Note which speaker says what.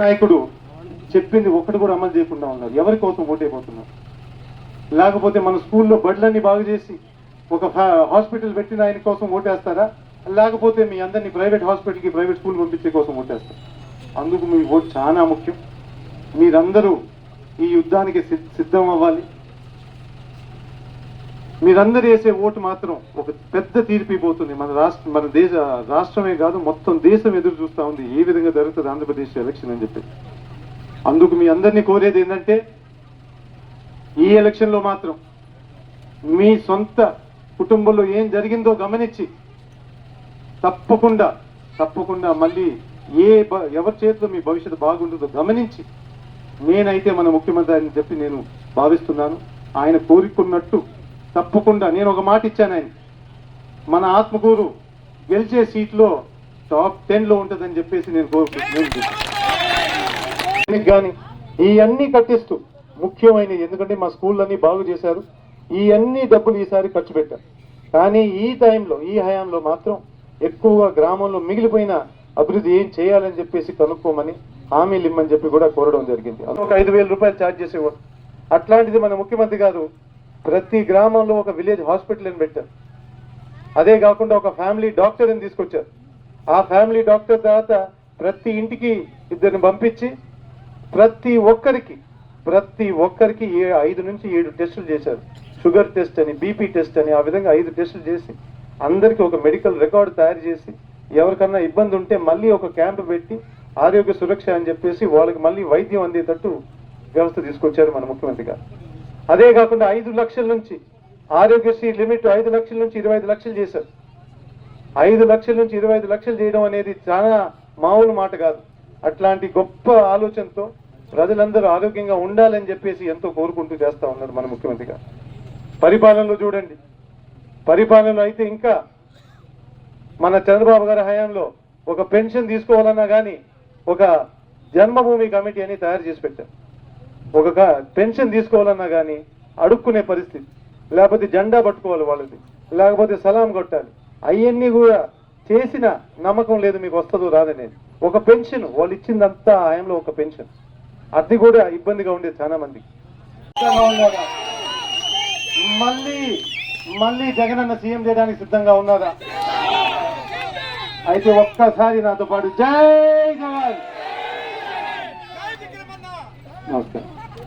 Speaker 1: నాయకుడు చెప్పింది ఒకటి కూడా అమలు చేయకుండా ఉన్నారు. ఎవరి కోసం ఓటైపోతున్నారు లేకపోతే మన స్కూల్లో బడ్లన్నీ బాగు చేసి ఒక హాస్పిటల్ పెట్టిన ఆయన కోసం ఓటేస్తారా లేకపోతే మీ అందరినీ ప్రైవేట్ హాస్పిటల్కి ప్రైవేట్ స్కూల్ పంపించే కోసం ఓటేస్తారు అందుకు మీ ఓటు చాలా ముఖ్యం. మీరందరూ ఈ యుద్ధానికి సిద్ధం అవ్వాలి. మీరందరూ వేసే ఓటు మాత్రం ఒక పెద్ద తీర్పు పోతుంది మన రాష్ట్ర మన దేశ రాష్ట్రమే కాదు మొత్తం దేశం ఎదురు చూస్తూ ఉంది. ఏ విధంగా జరుగుతుంది ఆంధ్రప్రదేశ్ ఎలక్షన్ అని చెప్పి. అందుకు మీ అందరినీ కోరేది ఏంటంటే ఈ ఎలక్షన్లో మాత్రం మీ సొంత కుటుంబంలో ఏం జరిగిందో గమనించి తప్పకుండా తప్పకుండా మళ్ళీ ఏ బ- ఎవరి చేతిలో మీ భవిష్యత్తు బాగుంటుందో గమనించి నేనైతే మన ముఖ్యమంత్రి అని చెప్పి నేను భావిస్తున్నాను. ఆయన కోరుకున్నట్టు తప్పకుండా నేను ఒక మాట ఇచ్చాను ఆయన. మన ఆత్మకూరు గెలిచే సీట్లో టాప్ టెన్లో ఉంటుందని చెప్పేసి నేను కోరుకుంటున్నాను. కానీ ఇవన్నీ కట్టిస్తూ ముఖ్యమైనవి ఎందుకంటే మా స్కూళ్ళన్నీ బాగు చేశారు. ఇవన్నీ డబ్బులు ఈసారి ఖర్చు పెట్టారు. కానీ ఈ టైంలో ఈ హయాంలో మాత్రం ఎక్కువగా గ్రామంలో మిగిలిపోయిన అభివృద్ధి ఏం చేయాలని చెప్పేసి కనుక్కోమని హామీలు ఇమ్మని చెప్పి కూడా కోరడం జరిగింది. ఒక ఐదు వేల రూపాయలు ఛార్జ్ చేసేవారు. అట్లాంటిది మన ముఖ్యమంత్రి గారు ప్రతి గ్రామంలో ఒక విలేజ్ హాస్పిటల్ని పెట్టారు. అదే కాకుండా ఒక ఫ్యామిలీ డాక్టర్ని తీసుకొచ్చారు. ఆ ఫ్యామిలీ డాక్టర్ తర్వాత ప్రతి ఇంటికి ఇద్దరిని పంపించి ప్రతి ఒక్కరికి ప్రతి ఒక్కరికి ఏ ఐదు నుంచి ఏడు టెస్టులు చేశారు. షుగర్ టెస్ట్ అని బీపీ టెస్ట్ అని ఆ విధంగా ఐదు టెస్టులు చేసి అందరికీ ఒక మెడికల్ రికార్డు తయారు చేసి ఎవరికన్నా ఇబ్బంది ఉంటే మళ్ళీ ఒక క్యాంప్ పెట్టి ఆరోగ్య సురక్ష అని చెప్పేసి వాళ్ళకి మళ్ళీ వైద్యం అందేటట్టు వ్యవస్థ తీసుకొచ్చారు మన ముఖ్యమంత్రి గారు. అదే కాకుండా ఐదు లక్షల నుంచి ఆరోగ్యశ్రీ లిమిట్ ఐదు లక్షల నుంచి ఇరవై ఐదు లక్షలు చేశారు. ఐదు లక్షల నుంచి ఇరవై ఐదు లక్షలు చేయడం అనేది చాలా మామూలు మాట కాదు. అట్లాంటి గొప్ప ఆలోచనతో ప్రజలందరూ ఆరోగ్యంగా ఉండాలని చెప్పేసి ఎంతో కోరుకుంటూ చేస్తా ఉన్నారు మన ముఖ్యమంత్రి గారు. పరిపాలనలో చూడండి. పరిపాలనలో అయితే ఇంకా మన చంద్రబాబు గారి హయాంలో ఒక పెన్షన్ తీసుకోవాలన్నా కానీ ఒక జన్మభూమి కమిటీ అని తయారు చేసి పెట్టారు. ఒక పెన్షన్ తీసుకోవాలన్నా కానీ అడుక్కునే పరిస్థితి. లేకపోతే జెండా పట్టుకోవాలి వాళ్ళది. లేకపోతే సలాం కొట్టాలి. అవన్నీ కూడా చేసిన నమ్మకం లేదు మీకు వస్తుందో రాదనేది ఒక పెన్షన్ వాళ్ళు ఇచ్చిందంతా ఆయంలో ఒక పెన్షన్. అది కూడా ఇబ్బందిగా ఉండేది చాలా మంది. మళ్ళీ మళ్ళీ జగనన్న సీఎం చేయడానికి సిద్ధంగా ఉన్నారా? అయితే ఒక్కసారి నాతో పాటు జై జగన్! నమస్కారం.